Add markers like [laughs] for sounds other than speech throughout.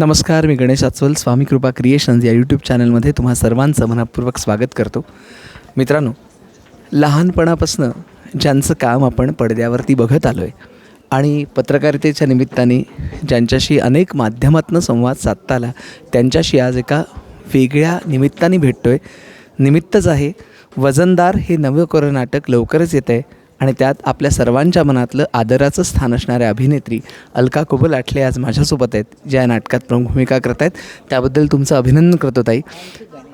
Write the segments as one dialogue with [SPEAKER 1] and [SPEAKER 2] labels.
[SPEAKER 1] नमस्कार मी गणेश आचवल स्वामी कृपा क्रिएशन्स या यूट्यूब चॅनलमध्ये तुम्हा सर्वांचं मनापूर्वक स्वागत करतो. मित्रांनो लहानपणापासनं ज्यांचं काम आपण पडद्यावरती बघत आलो आहे आणि पत्रकारितेच्या निमित्ताने ज्यांच्याशी अनेक माध्यमातनं संवाद साधता आला त्यांच्याशी आज एका वेगळ्या निमित्ताने भेटतो आहे निमित्तच आहे वजनदार हे नवं नाटक लवकरच येतं आहे आणि त्यात आपल्या सर्वांच्या मनातलं आदराचं स्थान असणाऱ्या अभिनेत्री अलका कुबल आठले आज माझ्यासोबत आहेत ज्या या नाटकात प्रमुख भूमिका करत आहेत. त्याबद्दल तुमचं अभिनंदन करतो ताई.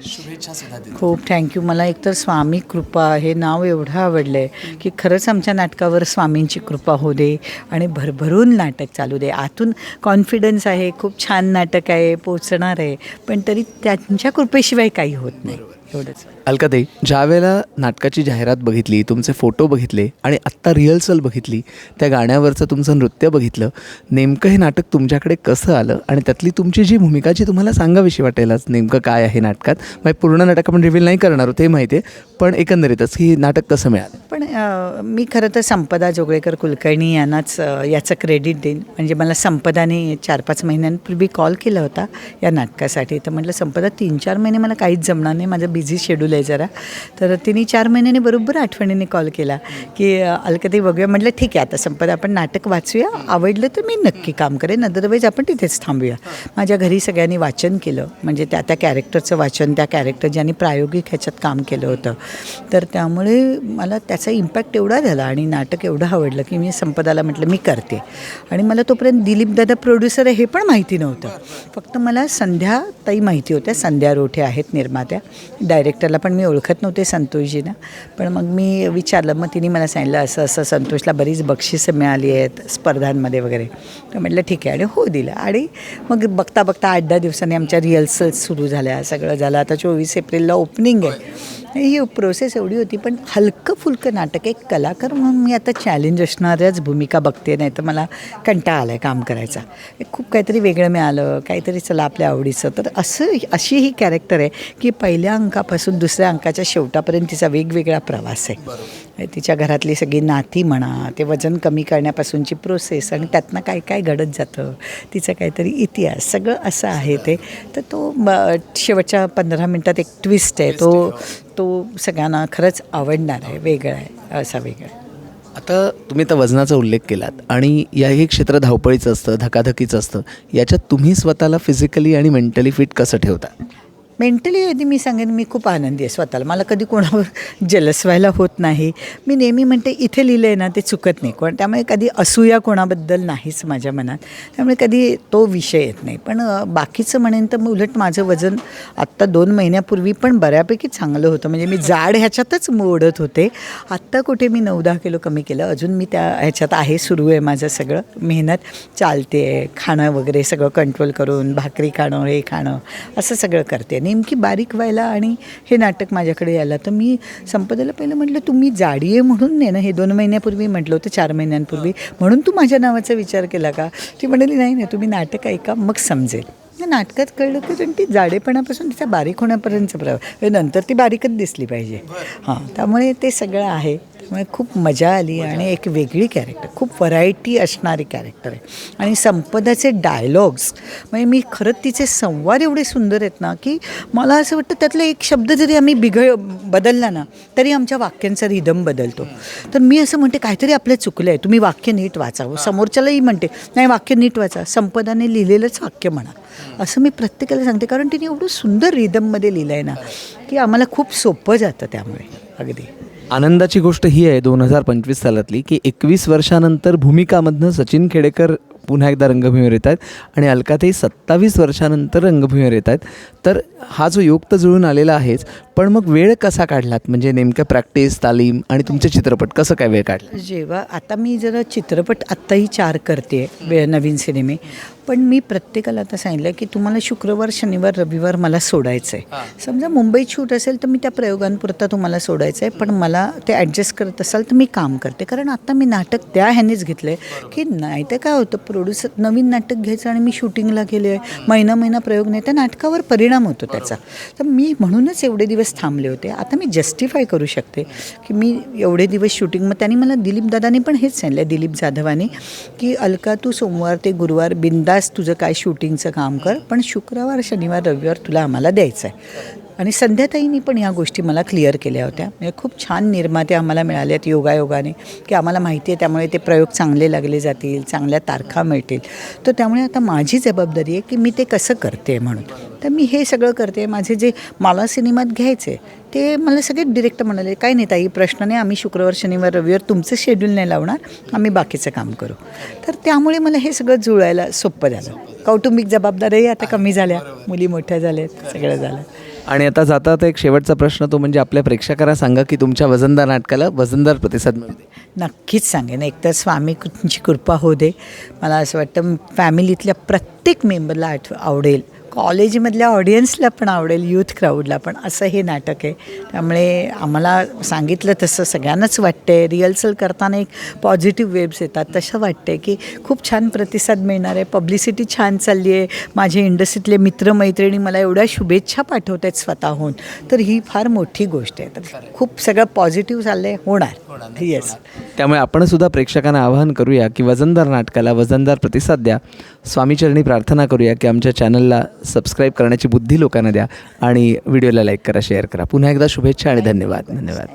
[SPEAKER 1] शुभेच्छा
[SPEAKER 2] खूप थँक्यू मला एकतर स्वामी कृपा हे नाव एवढं आवडलं आहे की खरंच आमच्या नाटकावर स्वामींची कृपा होऊ दे आणि भरभरून नाटक चालू दे. आतून कॉन्फिडन्स आहे खूप छान नाटक आहे पोचणार आहे पण तरी त्यांच्या कृपेशिवाय काही होत नाही. एवढंच.
[SPEAKER 1] अलकाताई ज्यावेळेला नाटकाची जाहिरात बघितली तुमचे फोटो बघितले आणि आत्ता रिहर्सल बघितली त्या गाण्यावरचं तुमचं नृत्य बघितलं नेमकं हे नाटक तुमच्याकडे कसं आलं आणि त्यातली तुमची जी भूमिका जी तुम्हाला सांगावीशी वाटेल आज नेमकं काय आहे नाटकात? मग पूर्ण नाटक आपण रिव्हील नाही करणार ते माहिती आहे पण एकंदरीतच ही नाटक कसं मिळालं?
[SPEAKER 2] पण मी खरं तर संपदा जोगळेकर कुलकर्णी यांनाच याचं क्रेडिट देईन. म्हणजे मला संपदाने चार पाच महिन्यांपूर्वी कॉल केला होता या नाटकासाठी. तर म्हटलं संपदा तीन चार महिने मला काहीच जमणार नाही माझं बिझी शेड्यूल आहे जरा. तर तिने चार महिन्याने बरोबर आठवणीने कॉल केला की अ, बघूया. म्हटलं ठीक आहे आता संपदा आपण नाटक वाचूया. आवडलं तर मी नक्की काम करेन. अदरवाईज आपण तिथेच थांबूया. माझ्या घरी सगळ्यांनी वाचन केलं. म्हणजे त्या त्या कॅरेक्टरचं वाचन त्या कॅरेक्टर ज्यांनी प्रायोगिक ह्याच्यात काम केलं होतं. तर त्यामुळे मला त्याचा इम्पॅक्ट एवढा झाला आणि नाटक एवढं आवडलं की मी संपदाला म्हटलं मी करते. आणि मला तोपर्यंत दिलीप दादा प्रोड्युसर आहे हे पण माहिती नव्हतं. फक्त मला संध्या ताई माहिती होत्या. संध्या रोठे आहेत निर्मात्या. डायरेक्टरला पण मी ओळखत नव्हते संतोषजीना. पण मग मी विचारलं मग तिने मला सांगितलं असं असं संतोषला बरीच बक्षिसं मिळाली आहेत स्पर्धांमध्ये वगैरे. तर म्हटलं ठीक आहे. आणि हो दिलं. आणि मग बघता बघता आठ दहा दिवसांनी आमच्या रिहर्सल्स सुरू झाल्या सगळं झालं. आता चोवीस एप्रिलला ओपनिंग आहे. ही प्रोसेस एवढी होती पण हलकं फुलकं नाटक एक कलाकार म्हणून मी आता चॅलेंज असणाऱ्याच भूमिका बघते नाही तर मला कंटाळा आला आहे काम करायचा. एक खूप काहीतरी वेगळं मिळालं काहीतरी चला आपल्या आवडीचं. तर असं अशी ही कॅरेक्टर आहे की पहिल्या अंकापासून दुसऱ्या अंकाच्या शेवटापर्यंत तिचा वेगवेगळा प्रवास आहे. तिच्या घरातली सगळी नाती म्हणा ते वजन कमी करण्यापासूनची प्रोसेस आणि त्यातनं काय काय घडत जातं तिचा काहीतरी इतिहास सगळं असं आहे ते. तर तो शेवटच्या पंधरा मिनटात एक ट्विस्ट आहे. तो तो सगळ्यांना खरंच आवडणार आहे. वेगळा आहे असा वेगळा.
[SPEAKER 1] आता तुम्ही तर वजनाचा उल्लेख केलात आणि या हे क्षेत्र धावपळीचं असतं धकाधकीचं असतं. याच्यात तुम्ही स्वतःला फिजिकली आणि मेंटली फिट कसं ठेवता?
[SPEAKER 2] मेंटली आधी मी सांगेन मी खूप आनंदी आहे स्वतःला. मला कधी कोणावर [laughs] जलस व्हायला होत नाही. मी नेहमी म्हणते इथे लिहिलं आहे ना ते चुकत नाही. कोण त्यामुळे कधी असूया कोणाबद्दल नाहीच माझ्या मनात. त्यामुळे कधी तो विषय येत नाही. पण बाकीचं म्हणेन तर मी उलट माझं वजन आत्ता दोन महिन्यापूर्वी पण बऱ्यापैकी चांगलं होतं. म्हणजे मी जाड ह्याच्यातच मोडत होते. आत्ता कुठे मी नऊ दहा किलो कमी केलं. अजून मी त्या ह्याच्यात आहे सुरू आहे माझं सगळं मेहनत. चालते खाणं वगैरे सगळं कंट्रोल करून भाकरी खाणं हे खाणं असं सगळं करते. नेमकी बारीक व्हायला आणि हे नाटक माझ्याकडे यायला तर मी संपदेला पहिलं म्हटलं तुम्ही जाडी आहे म्हणून नाही ना हे दोन महिन्यापूर्वी म्हटलं होतं चार महिन्यांपूर्वी. म्हणून तू माझ्या नावाचा विचार केला का? ती म्हणाली नाही नाही तुम्ही नाटक ऐका मग समजेल. नाटकात कळलं की ती जाडेपणापासून तिचा बारीक होण्यापर्यंतचं प्रवास नंतर ती बारीकच दिसली पाहिजे. हां त्यामुळे ते सगळं आहे. त्यामुळे खूप मजा आली आणि एक वेगळी कॅरेक्टर खूप व्हरायटी असणारी कॅरेक्टर आहे. आणि संपदाचे डायलॉग्स म्हणजे मी खरंच तिचे संवाद एवढे सुंदर आहेत ना की मला असं वाटतं त्यातला एक शब्द जरी आम्ही बिघड बदलला ना तरी आमच्या वाक्यांचा रिदम बदलतो. तर मी असं म्हणते काहीतरी आपलं चुकलं आहे तुम्ही वाक्य नीट वाचावं समोरच्यालाही म्हणते नाही वाक्य नीट वाचा संपदाने लिहिलेलंच वाक्य म्हणा. असं मी प्रत्येकाला सांगते कारण तिने एवढं सुंदर रिदममध्ये लिहिलं आहे ना की आम्हाला खूप सोपं जातं त्यामुळे. अगदी.
[SPEAKER 1] आनंदाची गोष्ट ही आहे दोन हजार पंचवीस सालातली की एकवीस वर्षानंतर भूमिकामधनं सचिन खेडेकर पुन्हा एकदा रंगभूमीवर येत आहेत आणि अलकातही सत्तावीस वर्षानंतर रंगभूमीवर येत आहेत. तर हा जो योग तर जुळून आलेला आहेच पण मग वेळ कसा काढलात? म्हणजे नेमकं प्रॅक्टिस तालीम आणि तुमचे चित्रपट कसं काय वेळ काढला?
[SPEAKER 2] जेव्हा आता मी जरा चित्रपट आत्ताही चार करते वे नवीन सिनेमे. पण मी प्रत्येकाला आता सांगितलं की तुम्हाला शुक्रवार शनिवार रविवार मला सोडायचं आहे समजा मुंबईत शूट असेल तर मी त्या प्रयोगांपुरता तुम्हाला सोडायचं आहे पण मला ते ॲडजस्ट करत असाल तर मी काम करते. कारण आता मी नाटक त्या ह्यानेच घेतलं आहे की नाही तर काय होतं प्रोड्युसर नवीन नाटक घ्यायचं आणि मी शूटिंगला गेले आहे महिना महिना प्रयोग नाही त्या नाटकावर परिणाम होतो त्याचा. तर मी म्हणूनच एवढे दिवस दिवस थांबले होते. आता मी जस्टिफाय करू शकते की मी एवढे दिवस शूटिंग मग त्यांनी मला दिलीप दादानी पण हेच सांगितलं दिलीप जाधवानी की अलका तू सोमवार ते गुरुवार बिंदास तुझं काय शूटिंगचं काम कर पण शुक्रवार शनिवार रविवार तुला आम्हाला द्यायचं आहे आणि संध्याताईंनी पण ह्या गोष्टी मला क्लिअर केल्या होत्या. म्हणजे खूप छान निर्माते आम्हाला मिळाले आहेत योगायोगाने की आम्हाला माहिती आहे त्यामुळे ते प्रयोग चांगले लागले जातील चांगल्या तारखा मिळतील. तर त्यामुळे आता माझी जबाबदारी आहे की मी ते कसं करते म्हणून. तर मी हे सगळं करते माझे जे मला सिनेमात घ्यायचे ते मला सगळे डिरेक्ट म्हणाले काय नाही ताई प्रश्न नाही आम्ही शुक्रवार शनिवार रविवार तुमचं शेड्यूल नाही लावणार आम्ही बाकीचं काम करू. तर त्यामुळे मला हे सगळं जुळायला सोपं झालं. कौटुंबिक जबाबदाऱ्याही आता कमी झाल्या मुली मोठ्या झाल्यात सगळं झालं.
[SPEAKER 1] आणि आता जाता आता एक शेवटचा प्रश्न तो म्हणजे आपल्या प्रेक्षकांना सांगा की तुमच्या वजनदार नाटकाला वजनदार प्रतिसाद मिळू दे.
[SPEAKER 2] नक्कीच सांगेन. एकतर स्वामीची कृपा होऊ दे. मला असं वाटतं फॅमिलीतल्या प्रत्येक मेंबरला आठ आवडेल. कॉलेजमधल्या ऑडियन्सला पण आवडेल यूथ क्राऊडला पण. असं हे नाटक आहे. त्यामुळे आम्हाला सांगितलं तसं सगळ्यांनाच वाटतंय. रिहर्सल करताना एक पॉझिटिव्ह वेब्स येतात. तसं वाटतंय की खूप छान प्रतिसाद मिळणार आहे. पब्लिसिटी छान चालली आहे. माझे इंडस्ट्रीतले मित्रमैत्रिणी मला एवढ्या शुभेच्छा पाठवत आहेत स्वतःहून. तर ही फार मोठी गोष्ट आहे. तर खूप सगळं पॉझिटिव्ह चाललं आहे होणार येस
[SPEAKER 1] त्यामुळे आपणसुद्धा प्रेक्षकांना आवाहन करूया की वजनदार नाटकाला वजनदार प्रतिसाद द्या. स्वामीचरणी प्रार्थना करूया की आमच्या चॅनलला सबस्क्राईब करण्याची बुद्धी लोकांना द्या आणि व्हिडिओला लाईक करा शेअर करा. पुन्हा एकदा शुभेच्छा आणि धन्यवाद. धन्यवाद.